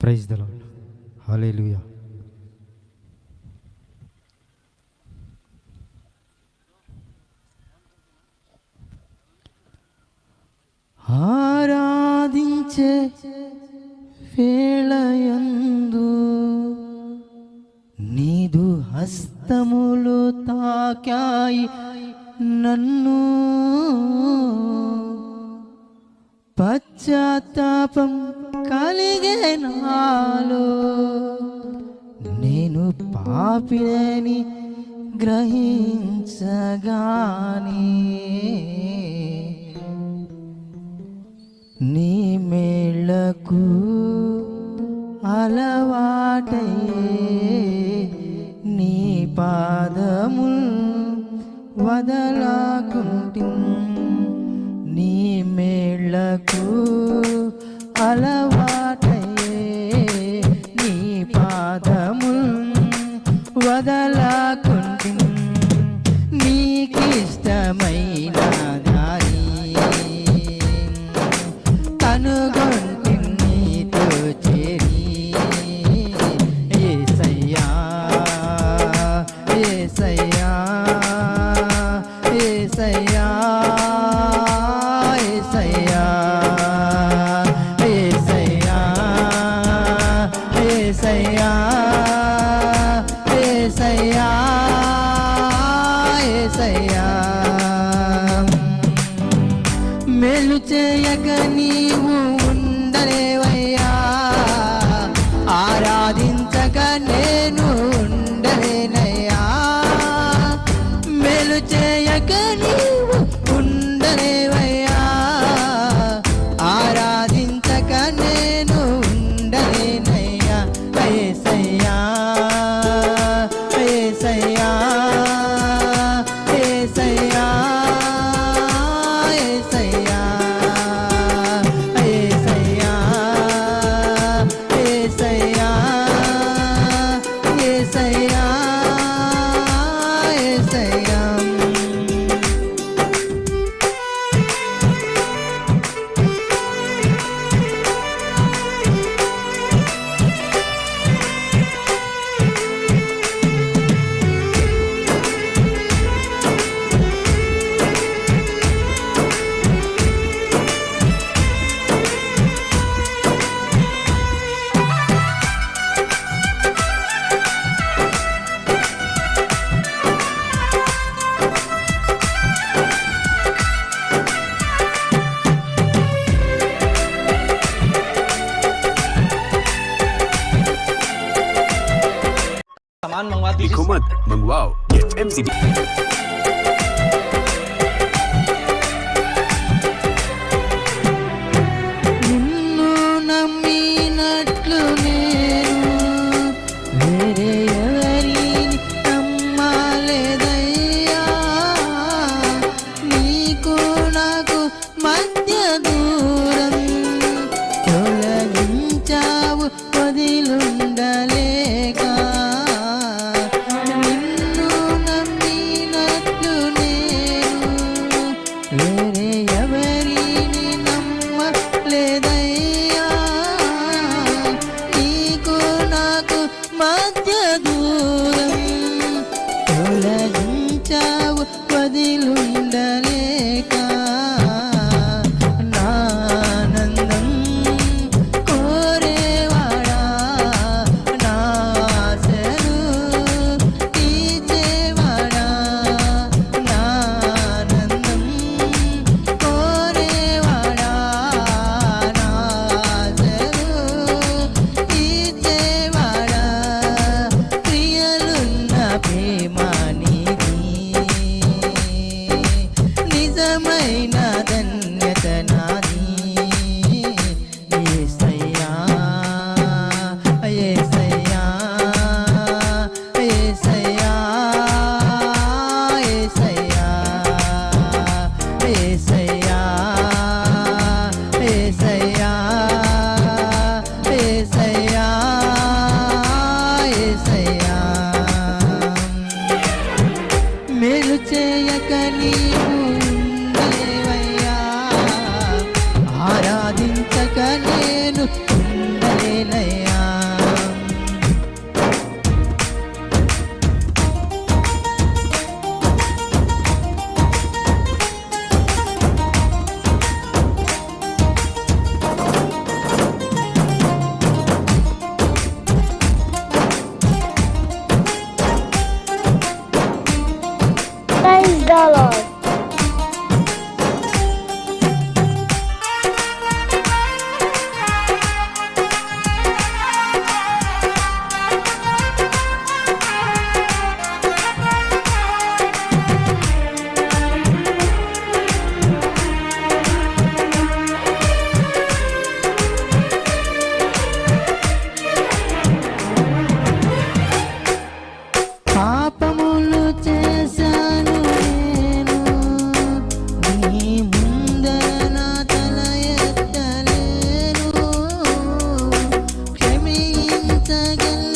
Praise దలా హాలే లూయా ఆరాధించే వేళయందు నీదు హస్తములు తాకాయి నన్ను. పశ్చాత్తాపం జన్మలో నేను పాపిని గ్రహించగాని నీ మేళ్ళకు అలవాటయ్యే నీ పాదము వదలాకుంటి. నీ మేళ్ళకు అలవా కనుగొంటుంది తోచే Ikumat, mangwaw, get MCB. again.